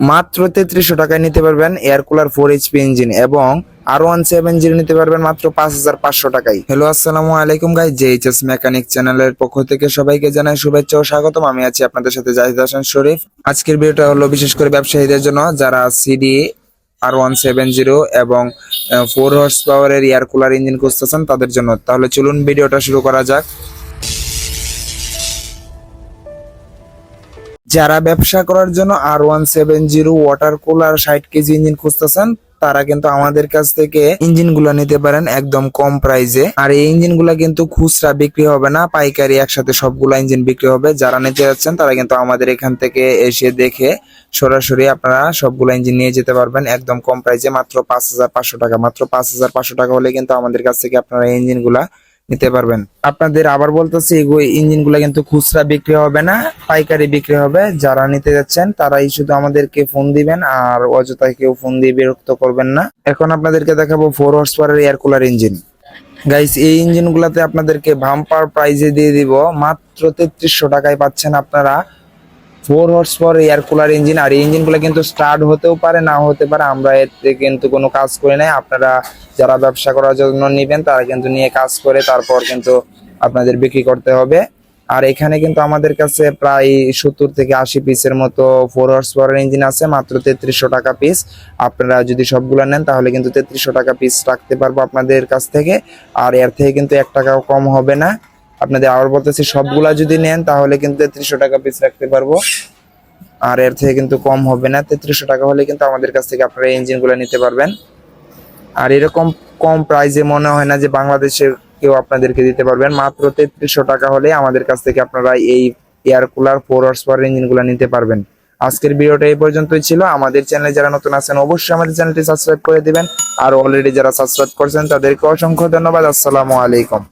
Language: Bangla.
মাত্র তেত্রিশশো টাকায় নিতে পারবেন air cooler four HP engine এবং আর ওয়ান সেভেন জিরো নিতে পারবেন মাত্র পাঁচ হাজার পাঁচশো টাকায়। হ্যালো, আসসালামু আলাইকুম guys J H S mechanic চ্যানেলের পক্ষ থেকে সবাইকে জানাই শুভেচ্ছা ও স্বাগতম। আমি আছি আপনাদের সাথে জাহিদ হাসান শরীফ। আজকের ভিডিওটা হলো বিশেষ করে ব্যবসায়ীদের জন্য যারা CD R one seven zero এবং ফোর হর্স পাওয়ারের এয়ার কুলার ইঞ্জিন খুঁজতেছেন তাদের জন্য। তাহলে চলুন ভিডিওটা শুরু করা যাক। যারা ব্যবসা করার জন্য R one seven zero water cooler ষাট কেজি ইঞ্জিন খুঁজতেছেন, তারা কিন্তু আমাদের কাছ থেকে ইঞ্জিনগুলা নিতে পারেন একদম কম প্রাইজে আর এই ইঞ্জিনগুলা কিন্তু খুচরা বিক্রি হবে না, পাইকারি একসাথে সবগুলা ইঞ্জিন বিক্রি হবে। যারা নিতে যাচ্ছেন, তারা কিন্তু আমাদের এখান থেকে এসে দেখে সরাসরি আপনারা সবগুলা ইঞ্জিন নিয়ে যেতে পারবেন একদম কম প্রাইজে মাত্র পাঁচ হাজার পাঁচশো টাকা, মাত্র পাঁচ হাজার পাঁচশো টাকা হলে কিন্তু আমাদের কাছ থেকে আপনারা ইঞ্জিনগুলা নিতে পারবেন। আপনাদের আবার বলতেছি, এই ইঞ্জিনগুলা কিন্তু খুচরা বিক্রি হবে না, পাইকারি বিক্রি হবে। যারা নিতে যাচ্ছেন, তারাই শুধু আমাদেরকে ফোন দিবেন, আর অযথা কেউ ফোন দিয়ে বিরক্ত করবেন না। এখন আপনাদেরকে দেখাবো ফোর হর্স পাওয়ারের এয়ার কুলার ইঞ্জিন গাইস এই ইঞ্জিন গুলাতে আপনাদেরকে ভাম্পার প্রাইজে দিয়ে দিব, মাত্র তেত্রিশশো টাকায় পাচ্ছেন আপনারা four horse power air cooler engine আর এই ইঞ্জিনগুলো কিন্তু স্টার্ট হতেও পারে না হতে পারে, আমরা এতে কিন্তু কোনো কাজ করি নাই। আপনারা যারা ব্যবসা করার জন্য নেবেন, তারা কিন্তু নিয়ে কাজ করে তারপর কিন্তু আপনাদের বিক্রি করতে হবে। আর এখানে কিন্তু আমাদের কাছে প্রায় সত্তর থেকে আশি পিসের মতো ফোর হর্স পাওয়ার ইঞ্জিন আছে, মাত্র তেত্রিশশো টাকা পিস আপনারা যদি সবগুলো নেন, তাহলে কিন্তু তেত্রিশশো টাকা পিস রাখতে পারব আপনাদের কাছ থেকে। আর এর থেকে কিন্তু এক টাকাও কম হবে না। আপনাদের আবার বলতেছি, সবগুলা যদি নেন তাহলে কিন্তু তেত্রিশশো টাকা পিস রাখতে পারব। আর এর থেকে কিন্তু কম হবে না, তেত্রিশশো টাকা হলে কিন্তু আমাদের কাছ থেকে আপনারা ইঞ্জিনগুলো নিতে পারবেন। আর এরকম কম প্রাইজে মনে হয় না যে বাংলাদেশের কেউ আপনাদেরকে দিতে পারবেন, মাত্র তেত্রিশশো টাকা হলে আমাদের কাছ থেকে আপনারা এই air cooler four horse power ইঞ্জিনগুলো নিতে পারবেন। আজকের ভিডিওটা এই পর্যন্তই ছিল। আমাদের চ্যানেলে যারা নতুন আছেন, অবশ্যই আমাদের চ্যানেলটি সাবস্ক্রাইব করে দিবেন। আর অলরেডি যারা সাবস্ক্রাইব করছেন, তাদেরকে অসংখ্য ধন্যবাদ। আসসালামু আলাইকুম।